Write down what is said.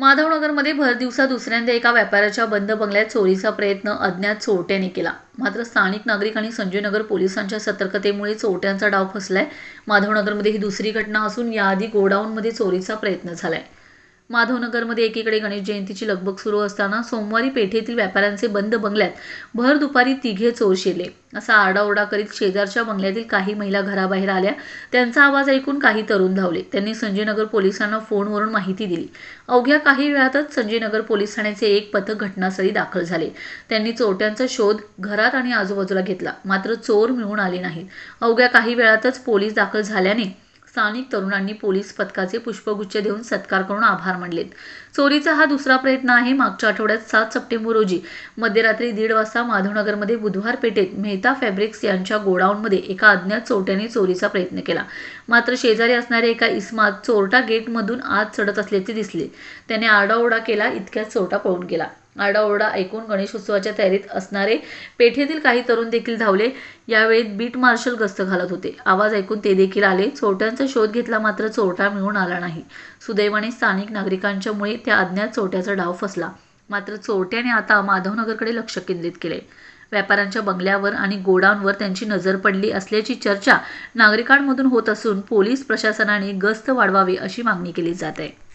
माधवनगरमध्ये भर दिवसा दुसऱ्यांदा एका व्यापाऱ्याच्या बंद बंगल्यात चोरीचा प्रयत्न अज्ञात चोरट्याने केला. मात्र स्थानिक नागरिक आणि संजयनगर पोलिसांच्या सतर्कतेमुळे चोरट्यांचा डाव फसलाय. माधवनगरमध्ये ही दुसरी घटना असून याआधी गोडाऊनमध्ये चोरीचा प्रयत्न झालाय. माधवनगरमध्ये एकीकडे गणेश जयंतीची लगबग सुरू असताना सोमवारी पेठेतील व्यापाऱ्यांचे बंद बंगल्यात. भर दुपारी तिघे चोर शिरले. असा आरडाओरडा करीत शेजारच्या बंगल्यातील काही महिला घराबाहेर आल्या. त्यांचा आवाज ऐकून काही तरुण धावले. त्यांनी संजयनगर पोलिसांना फोनवरून माहिती दिली. अवघ्या काही वेळातच संजयनगर पोलीस ठाण्याचे एक पथक घटनास्थळी दाखल झाले. त्यांनी चोरट्यांचा शोध घरात आणि आजूबाजूला घेतला. मात्र चोर मिळून आले नाहीत. अवघ्या काही वेळातच पोलीस दाखल झाल्याने स्थानिक तरुणांनी पोलीस पथकाचे पुष्पगुच्छ देऊन सत्कार करून आभार मानलेत. चोरीचा हा दुसरा प्रयत्न आहे. मागच्या आठवड्यात सात सप्टेंबर रोजी मध्यरात्री दीड वाजता माधवनगरमध्ये बुधवार पेठेत मेहता फॅब्रिक्स यांच्या गोडाऊनमध्ये एका अज्ञात चोरट्याने चोरीचा प्रयत्न केला. मात्र शेजारी असणाऱ्या एका इस्मात चोरटा गेटमधून आत चढत असल्याचे दिसले. त्याने आरडाओरडा केला इतक्यात चोरटा पळून गेला. आडाओरडा ऐकून गणेशोत्सवाच्या तयारीत असणारे पेठेतील काही तरुण देखील धावले. यावेळी बीट मार्शल गस्त घालत होते. आवाज ऐकून ते देखील आले. चोरट्यांचा शोध घेतला मात्र चोरटा मिळून आला नाही. सुदैवाने स्थानिक नागरिकांच्यामुळे त्या अज्ञात चोरट्याचा डाव फसला. मात्र चोरट्याने आता माधवनगरकडे लक्ष केंद्रित केले. व्यापाऱ्यांच्या बंगल्यावर आणि गोडाऊनवर त्यांची नजर पडली असल्याची चर्चा नागरिकांमधून होत असून पोलीस प्रशासनाने गस्त वाढवावी अशी मागणी केली जात आहे.